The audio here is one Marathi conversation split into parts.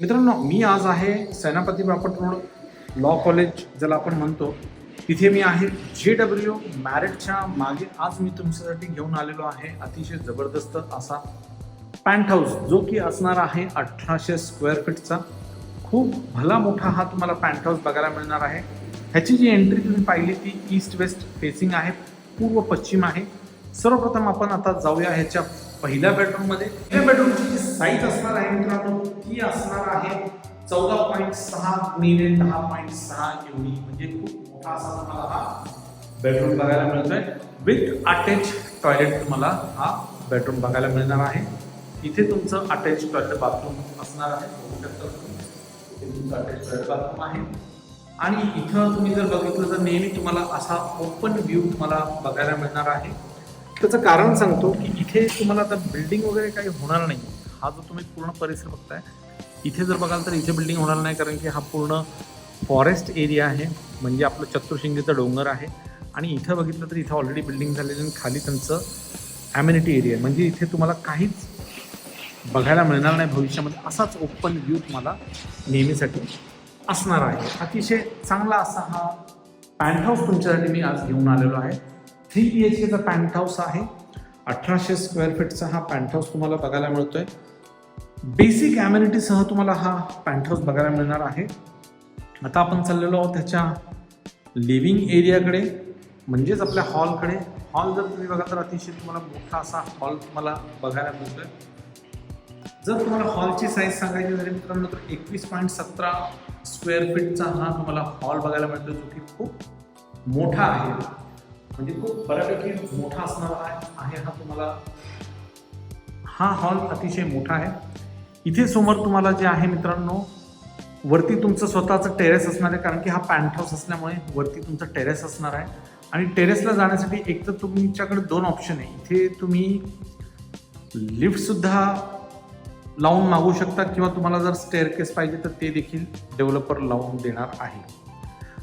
मित्रांनो मी आज आहे सेनापती बापट रोड लॉ कॉलेज ज्याला आपण म्हणतो. तिथे मी आहे. जे डब्ल्यू मॅरिटच्या मागे आज मी तुमच्यासाठी घेऊन आलेलो आहे. अतिशय जबरदस्त असा पॅन्ट हाऊस जो की असणार आहे अठराशे स्क्वेअर फीटचा खूप भला मोठा हा तुम्हाला पॅन्ट हाऊस बघायला मिळणार आहे. ह्याची जी एंट्री तुम्ही पाहिली ती ईस्ट वेस्ट फेसिंग आहे पूर्व पश्चिम आहे. सर्वप्रथम आपण आता जाऊया ह्याच्या पहिल्या बेडरूममध्ये या बेडरूमची जी साईज असणार आहे मित्रांनो. ती असणार आहे चौदा पॉईंट सहा गुणिले दहा पॉईंट सहा एवढी. म्हणजे खूप मोठा असा तुम्हाला हा बेडरूम बघायला मिळतोय. विथ अटॅच टॉयलेट तुम्हाला हा बेडरूम बघायला मिळणार आहे. इथे तुमचं अटॅच टॉयलेट बाथरूम असणार आहे. इथे तुमचं अटॅच टॉयलेट बाथरूम आहे. आणि इथं तुम्ही जर बघितलं तर नेहमी तुम्हाला असा ओपन व्ह्यू तुम्हाला बघायला मिळणार आहे. त्याचं कारण सांगतो की इथे तुम्हाला आता बिल्डिंग वगैरे काही होणार नाही. हा जो तुम्ही पूर्ण परिसर बघताय इथे जर बघाल तर इथे बिल्डिंग होणार नाही कारण की हा पूर्ण फॉरेस्ट एरिया आहे. म्हणजे आपलं चतुर्शिंगीचा डोंगर आहे. आणि इथं बघितलं तर इथं ऑलरेडी बिल्डिंग झालेली आणि खाली त्यांचं ॲम्युनिटी एरिया आहे. म्हणजे इथे तुम्हाला काहीच बघायला मिळणार नाही भविष्यामध्ये. असाच ओपन व्ह्यू तुम्हाला नेहमीसाठी असणार आहे. अतिशय चांगला असा हा पॅन्ट हाऊस तुमच्यासाठी मी आज घेऊन आलेलो आहे. थ्री बी एच केचा पॅन्ट हाऊस आहे. अठराशे स्क्वेअर फीटचा हा पॅन्ट हाऊस तुम्हाला बघायला मिळतोय. बेसिक ॲम्युनिटीसह तुम्हाला हा पॅन्थर्स बघायला मिळणार आहे. आता आपण चाललेलो आहोत त्याच्या लिव्हिंग एरियाकडे म्हणजेच आपल्या हॉलकडे. हॉल जर तुम्ही बघा तर अतिशय तुम्हाला मोठा असा हॉल तुम्हाला बघायला मिळतोय. जर तुम्हाला हॉलची साईज सांगायची झाली मित्रांनो तर एकवीस पॉईंट सतरा स्क्वेअर फीटचा हा तुम्हाला हॉल बघायला मिळतो जो की खूप मोठा आहे. म्हणजे खूप बऱ्यापैकी मोठा असणारा आहे हा तुम्हाला हा हॉल अतिशय मोठा आहे. इथे समोर तुम्हाला जे आहे मित्रांनो वरती तुमचं स्वतःचं टेरेस असणार आहे कारण की हा पॅन्ट हाऊस असल्यामुळे वरती तुमचं टेरेस असणार आहे. आणि टेरेसला जाण्यासाठी एक तर तुमच्याकडे दोन ऑप्शन आहे. इथे तुम्ही लिफ्टसुद्धा लावून मागू शकता किंवा तुम्हाला जर स्टेअरकेस पाहिजे तर ते देखील डेव्हलपर लावून देणार आहे.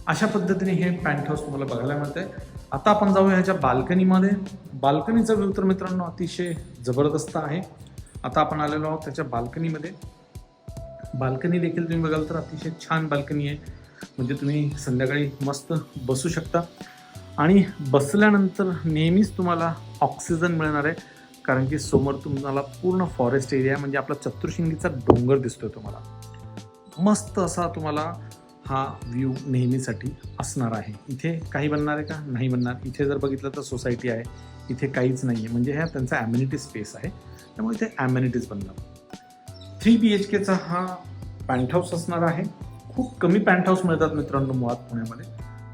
अशा पद्धतीने हे पॅन्ट हाऊस तुम्हाला बघायला मिळतंय. आता आपण जाऊया ह्याच्या बाल्कनीमध्ये बाल्कनीचा व्ह्यू तर मित्रांनो अतिशय जबरदस्त आहे. आता आपण आलेलो आहोत त्याच्या बाल्कनीमध्ये. बाल्कनी देखील तुम्ही बघाल तर अतिशय छान बाल्कनी आहे. म्हणजे तुम्ही संध्याकाळी मस्त बसू शकता. आणि बसल्यानंतर नेहमीच तुम्हाला ऑक्सिजन मिळणार आहे. कारण की समोर तुम्हाला पूर्ण फॉरेस्ट एरिया म्हणजे आपला चतुर्शिंगीचा डोंगर दिसतोय तुम्हाला. मस्त असा तुम्हाला हा व्ह्यू नेहमीसाठी असणार आहे. इथे काही बनणार आहे का? नाही बनणार. इथे जर बघितलं तर सोसायटी आहे. इथे काहीच नाही आहे म्हणजे ह्या त्यांचा ॲम्युनिटी स्पेस आहे. त्यामुळे ते ॲम्युनिटीज बनणार थ्री बी एच केचा हा पॅन्ट हाऊस असणार आहे. खूप कमी पॅन्ट हाऊस मिळतात मित्रांनो मुळात पुण्यामध्ये.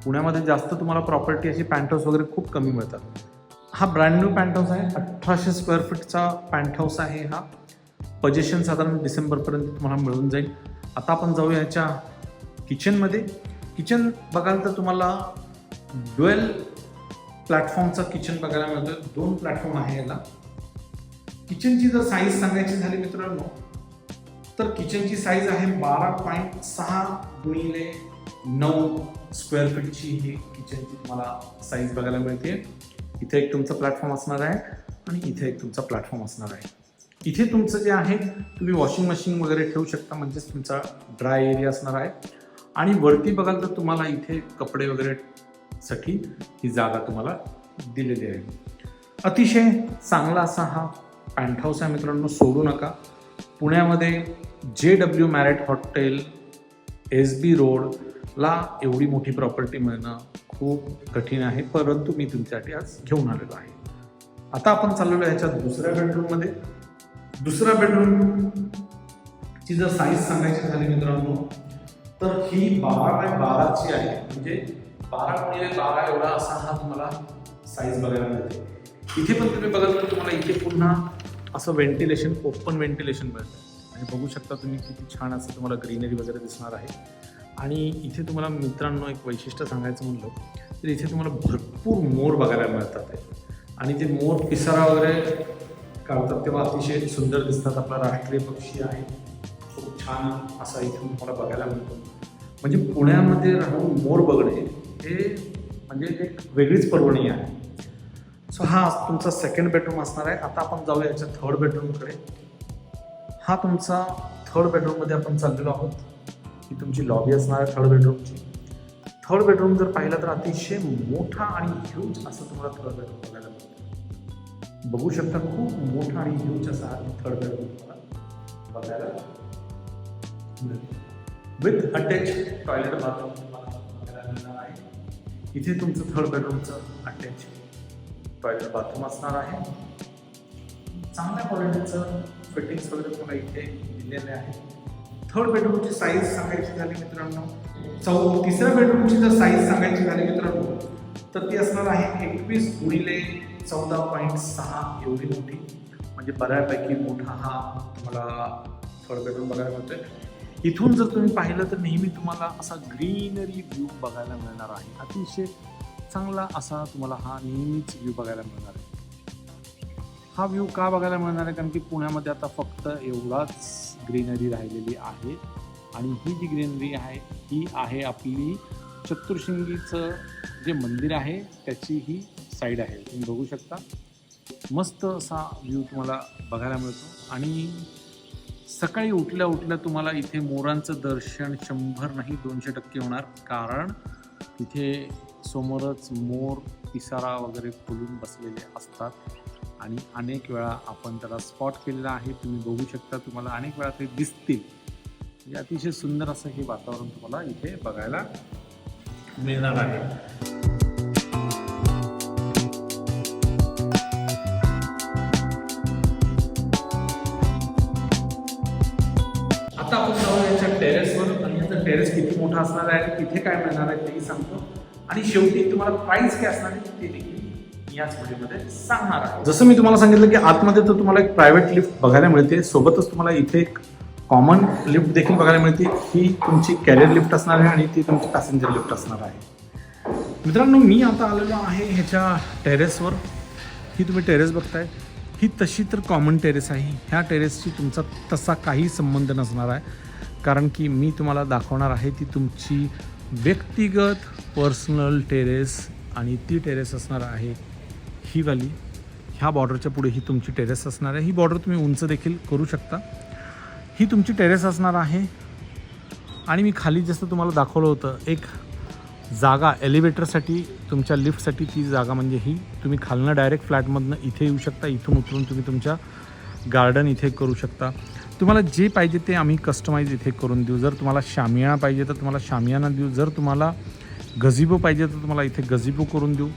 पुण्यामध्ये जास्त तुम्हाला प्रॉपर्टी अशी पॅन्ट हाऊस वगैरे खूप कमी मिळतात. हा ब्रँड न्यू पॅन्ट हाऊस आहे. अठराशे स्क्वेअर फीटचा पॅन्ट हाऊस आहे हा. पजेशन साधारण डिसेंबरपर्यंत तुम्हाला मिळून जाईल. आता आपण जाऊया याच्या किचनमध्ये किचन बघाल तर तुम्हाला ड्युएल प्लॅटफॉर्मचा किचन बघायला मिळतं दोन प्लॅटफॉर्म आहे याला. किचनची जर साईज सांगायची झाली मित्रांनो तर किचनची साईज आहे बारा पॉईंट सहा गुणिले नऊ स्क्वेअर फीटची ही किचनची तुम्हाला साईज बघायला मिळते. इथे एक तुमचा प्लॅटफॉर्म असणार आहे आणि इथे एक तुमचा प्लॅटफॉर्म असणार आहे. इथे तुमचं जे आहे तुम्ही वॉशिंग मशीन वगैरे ठेवू शकता म्हणजेच तुमचा ड्राय एरिया असणार आहे. आणि वरती बघाल तर तुम्हाला इथे कपडे वगैरे साठी ही जागा तुम्हाला दिलेली आहे. अतिशय चांगला असा हा पॅन्ट हाऊस आहे मित्रांनो सोडू नका. पुण्यामध्ये J W Marriott hotel S B रोडला एवढी मोठी प्रॉपर्टी मिळणं खूप कठीण आहे. परंतु मी तुमच्यासाठी आज घेऊन आलेलो आहे. आता आपण चाललेलो ह्याच्या दुसऱ्या बेडरूममध्ये दुसऱ्या बेडरूम ची जर साईज सांगायची झाली मित्रांनो तर ही बारा बाय बाराची आहे. म्हणजे बारा गुणिले बारा एवढा असा हा तुम्हाला साईज बघायला मिळते. इथे पण तुम्ही बघाल तर तुम्हाला इथे पुन्हा असं व्हेंटिलेशन ओपन व्हेंटिलेशन मिळतं. आणि बघू शकता तुम्ही किती छान असं तुम्हाला ग्रीनरी वगैरे दिसणार आहे. आणि इथे तुम्हाला मित्रांनो एक वैशिष्ट्य सांगायचं म्हणलं तर इथे तुम्हाला भरपूर मोर बघायला मिळतात आणि ते मोर पिसारा वगैरे काढतात तेव्हा अतिशय सुंदर दिसतात. आपला राष्ट्रीय पक्षी आहे. खूप छान असा इथे तुम्हाला बघायला मिळतो. म्हणजे पुण्यामध्ये राहून मोर बघणे हे म्हणजे एक वेगळीच पर्वणी आहे. सो हा तुमचा सेकंड बेडरूम असणार आहे. आता आपण जाऊया याच्या थर्ड बेडरूमकडे हा तुमचा थर्ड बेडरूममध्ये आपण चाललेलो आहोत. ही तुमची लॉबी असणार आहे थर्ड बेडरूमची थर्ड बेडरूम जर पाहिला तर अतिशय मोठा आणि ह्यूज असं तुम्हाला थर्ड बेडरूम बघायला मिळतं. बघू शकता खूप मोठा आणि ह्यूज असा हा थर्ड बेडरूम तुम्हाला बघायला विथ अटॅच टॉयलेट बाथरूम तुम्हाला बघायला मिळणार आहे. इथे तुमचं थर्ड बेडरूमचं अटॅच टॉयलेट बाथरूम असणार आहे. चांगल्या क्वालिटीचं फिटिंग्स वगैरे तुम्हाला इथे दिलेले आहे थर्ड बेडरूमची साईज सांगायची झाली मित्रांनो चौ तिसऱ्या बेडरूमची जर साईज सांगायची झाली मित्रांनो तर ती असणार आहे एकवीस गुणिले चौदा पॉईंट सहा एवढी मोठी. म्हणजे बऱ्यापैकी मोठा हा तुम्हाला थर्ड बेडरूम बघायला मिळतोय. इथून जर तुम्ही पाहिलं तर नेहमी तुम्हाला असा ग्रीनरी व्ह्यू बघायला मिळणार आहे. अतिशय चांगला असा तुम्हाला हा नेहमीच व्ह्यू बघायला मिळणार आहे. हा व्ह्यू का बघायला मिळणार आहे? कारण की पुण्यामध्ये आता फक्त एवढाच ग्रीनरी राहिलेली आहे. आणि ही जी ग्रीनरी आहे ही आहे आपली चतुर्शिंगीचं जे मंदिर आहे त्याची ही साईड आहे. तुम्ही बघू शकता. मस्त असा व्ह्यू तुम्हाला बघायला मिळतो. आणि सकाळी उठल्या उठल्या तुम्हाला इथे मोरांचं दर्शन शंभर नाही दोनशे टक्के होणार. कारण तिथे समोरच मोर पिसारा वगैरे फुलून बसलेले असतात. आणि अनेक वेळा आपण त्याला स्पॉट केलेला आहे. तुम्ही बघू शकता तुम्हाला अनेक वेळा ते दिसतील. म्हणजे अतिशय सुंदर असं हे वातावरण तुम्हाला इथे बघायला मिळणार आहे. आता आपण जाऊ याच्या टेरेसवर आणि याचा टेरेस किती मोठा असणार आहे आणि तिथे काय मिळणार आहे तेही सांगतो. आणि शेवटी तुम्हाला प्राइस काय असणार आहे ते देखील याच व्हिडिओमध्ये सांगणार आहे जसं मी तुम्हाला सांगितलं की आतमध्ये तर तुम्हाला एक प्रायव्हेट लिफ्ट बघायला मिळते. सोबतच तुम्हाला इथे एक कॉमन लिफ्ट देखील बघायला मिळते. ही तुमची कॅरियर लिफ्ट असणार आहे आणि ती तुमची पॅसेंजर लिफ्ट असणार आहे. मित्रांनो मी आता आलेलो आहे ह्याच्या टेरेसवर ही तुम्ही टेरेस बघताय. ही तशी तर कॉमन टेरेस आहे. ह्या टेरेसशी तुमचा तसा काही संबंध नसणार आहे. कारण की मी तुम्हाला दाखवणार आहे ती तुमची व्यक्तिगत पर्सनल टेरेस आणि ती टेरेस असणार आहे ही वाली. ह्या बॉर्डरच्या पुढे ही तुमची टेरेस असणार आहे. ही बॉर्डर तुम्ही उंच देखील करू शकता. ही तुमची टेरेस असणार आहे. आणि मी खाली जसं तुम्हाला दाखवलं होतं एक जागा एलिव्हेटरसाठी तुमच्या लिफ्टसाठी ती जागा म्हणजे ही. तुम्ही खालनं डायरेक्ट फ्लॅटमधनं इथे येऊ शकता. इथून उतरून तुम्ही तुमच्या गार्डन इथे करू शकता. तुम्हाला जे पाहिजे ते आम्ही कस्टमाइज इथे करून देऊ. जर तुम्हाला शामियाना पाहिजे तर तुम्हाला शामियाना देऊ. जर तुम्हाला गझिबो पाहिजे तर तुम्हाला इथे गझिबो करून देऊ.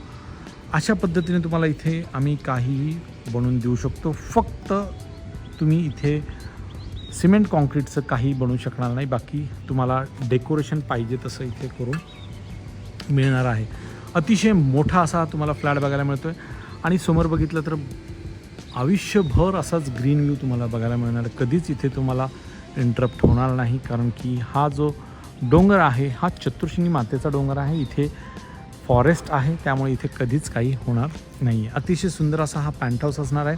अशा पद्धतीने तुम्हाला इथे आम्ही काहीही बनवून देऊ शकतो. फक्त तुम्ही इथे सिमेंट कॉन्क्रीटचं काही बनवू शकणार नाही. बाकी तुम्हाला डेकोरेशन पाहिजे तसं इथे करून मिळणार आहे. अतिशय मोठा असा तुम्हाला फ्लॅट बघायला मिळतो आहे आणि समोर बघितलं तर आयुष्यभर असाच ग्रीन व्ह्यू तुम्हाला बघायला मिळणार. कधीच इथे तुम्हाला इंटरप्ट होणार नाही कारण की हा जो डोंगर आहे हा चतुर्शिनी मातेचा डोंगर आहे. इथे फॉरेस्ट आहे त्यामुळे इथे कधीच काही होणार नाही आहे अतिशय सुंदर असा हा पॅन्ट हाऊस असणार आहे.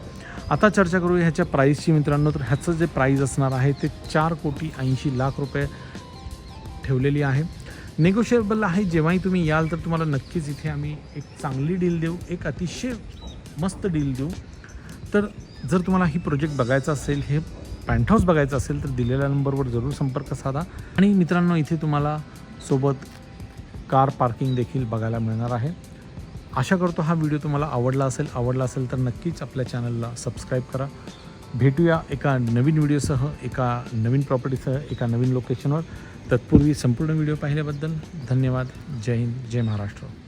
आता चर्चा करू ह्याच्या प्राईसची मित्रांनो. तर ह्याचं जे प्राईज असणार आहे ते चार कोटी ऐंशी लाख रुपये ठेवलेली आहे. नेगोशिएबल आहे जेव्हाही तुम्ही याल तर तुम्हाला नक्कीच इथे आम्ही एक चांगली डील देऊ. एक अतिशय मस्त डील देऊ. तर जर तुम्हाला ही प्रोजेक्ट बघायचा असेल हे पॅन्ट हाऊस बघायचं असेल तर दिलेल्या नंबरवर जरूर संपर्क साधा. आणि मित्रांनो इथे तुम्हाला सोबत कार पार्किंग देखील बघायला मिळणार आहे. आशा करतो हा व्हिडिओ तुम्हाला आवडला असेल. आवडला असेल तर नक्कीच आपल्या चॅनलला सबस्क्राईब करा. भेटूया एका नवीन व्हिडिओसह एका नवीन प्रॉपर्टीसह एका नवीन लोकेशनवर तत्पूर्वी संपूर्ण व्हिडिओ पाहिल्याबद्दल धन्यवाद. जय हिंद जय महाराष्ट्र.